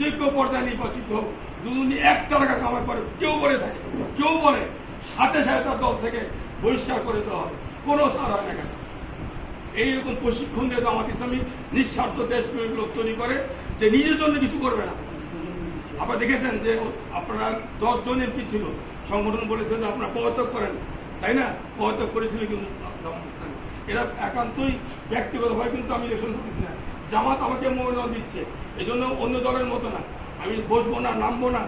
যে কেউ পর্দায় নির্বাচিত হোক দুজনই একটা টাকা কামাই করে, কেউ বলে কেউ বলে, সাথে সাথে তার দল থেকে বহিষ্কার করে দেওয়া হবে। কোনো সার হয় না এইরকম প্রশিক্ষণ দিয়ে জামাত ইসলামী নিঃস্বার্থ দেশপ্রেমিক লোক তৈরি করে, যে নিজের জন্য কিছু করবে না। আপনারা দেখেছেন যে আপনারা দশজন এমপি ছিল। সংগঠন বলেছে যে আপনারা পদত্যাগ করেন। তাই না? পদত্যাগ করেছিল কিন্তু এরা একান্তই ব্যক্তিগতভাবে কিন্তু আমি ইলেকশন করতেছি না। জামাত আমাকে মনোনয়ন দিচ্ছে। এই জন্য অন্য দলের মতো না। আমি বসবো না, নামবো না।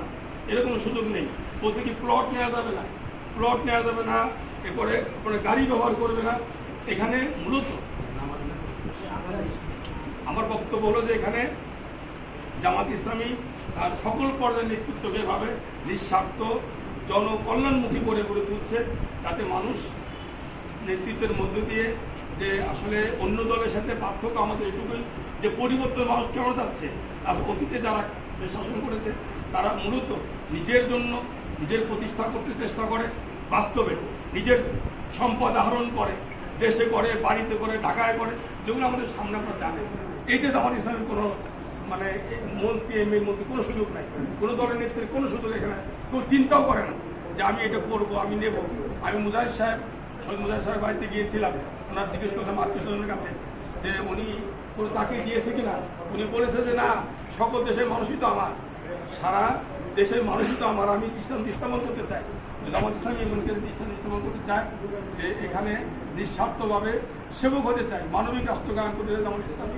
এরকম সুযোগ নেই। প্রতিটি প্লট নেওয়া যাবে না। প্লট নেওয়া যাবে না। এরপরে আপনার গাড়ি ব্যবহার করবে না। সেখানে মূলত আমার বক্তব্য হলো যে এখানে জামাত ইসলামী তার সকল পর্যায়ের নেতৃত্বকে ভাবে নিঃস্বার্থ জনকল্যাণমুখী করে গড়ে তুলছে, তাতে মানুষ নেতৃত্বের মধ্য দিয়ে যে আসলে অন্য দলের সাথে পার্থক্য আমাদের এটুকুই, যে পরিবর্তন মানুষ কেন যাচ্ছে আর অতীতে যারা শাসন করেছে, তারা মূলত নিজের জন্য নিজের প্রতিষ্ঠা করতে চেষ্টা করে, বাস্তবে নিজের সম্পদ আহরণ করে, দেশে করে, বাড়িতে করে, ঢাকায় করে, যেগুলো আমাদের সামনে আমরা জানি। এইটা তো আমার ইসলামের কোনো মানে মন্ত্রী এম এর মন্ত্রী কোনো সুযোগ নাই। কোনো দলের নেত্রীর কোনো সুযোগ এখানে কেউ চিন্তাও করে না যে আমি এটা করব, আমি নেব। আমি মুজাহিদ সাহেব সৈয়দ মুজাহিদ সাহেব বাড়িতে গিয়েছিলাম। ওনার জিজ্ঞেস করলাম আত্মীয় স্বজনের কাছে যে উনি কোনো চাকরি দিয়েছে কিনা? উনি বলেছে যে না, সকল দেশের মানুষই তো আমার। সারা দেশের মানুষই তো আমার। আমি ইসলাম স্থাপন করতে চাই। জামাত ইসলামী এমনকে ইসলাম স্থাপন করতে চাই যে এখানে নিঃস্বার্থভাবে সেবক হতে চাই। মানবিক রাষ্ট্র রাষ্ট্রগায়ন করতে চাই জামাত ইসলামী।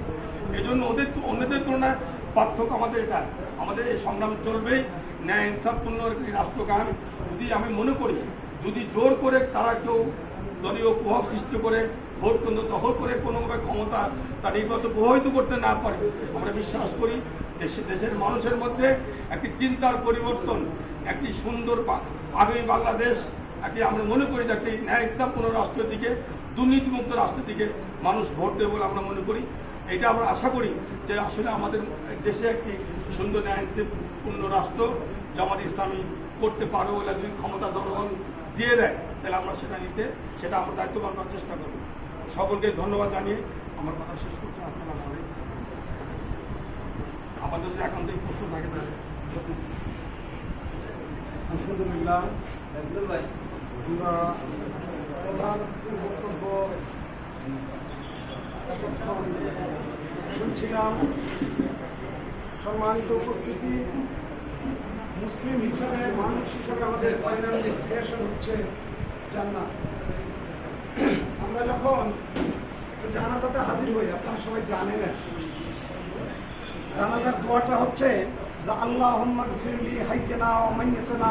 এই জন্য ওদের তু- অন্যদের তুলনায় পার্থক্য আমাদের এটা। আমাদের এই সংগ্রাম চলবেই ন্যায় ইনসাফপূর্ণ রাষ্ট্রগান যদি আমি মনে করি, যদি জোর করে তারা কেউ দলীয় প্রভাব সৃষ্টি করে, ভোট কেন্দ্র দখল করে কোনোভাবে ক্ষমতা তার নির্বাচন প্রভাবিত করতে না পারে, আমরা বিশ্বাস করি যে দেশের মানুষের মধ্যে একটি চিন্তার পরিবর্তন, একটি সুন্দর আগামী বাংলাদেশ, একটি আমরা মনে করি যে একটি ন্যায় ইনসাফপূর্ণ রাষ্ট্রের দিকে, দুর্নীতিমুক্ত রাষ্ট্রের দিকে মানুষ ভোট দেবে বলে আমরা মনে করি। এটা আমরা আশা করি যে আসলে আমাদের দেশে একটি সুন্দর ন্যায় পূর্ণ রাষ্ট্র জামাত ইসলামী করতে পারো বলে যদি ক্ষমতা জনগণ দিয়ে দেয়, তাহলে আমরা সেটা নিতে, সেটা আমরা দায়িত্ববান করার চেষ্টা করব। সকলকে ধন্যবাদ জানিয়ে আমার কথা শেষ করছি। আসসালাম আলাইকুম। আমাদের যদি এখন থেকে প্রশ্ন থাকে, তাহলে আলহামদুলিল্লাহ প্রধান বক্তব্য শুনছিলাম সম্মানিত উপস্থিতি। মুসলিম হিসাবে মানুষ হিসাবে আমাদের ফাইনাল ডেস্টিনেশন হচ্ছে জান্নাত। আমরা যখন জানাজাতে হাজির হই, আপনারা সবাই জানেন জানাজার দোয়াটা হচ্ছে যে আল্লাহ ফিরলি হাইকেনা ও মাইয়েতেনা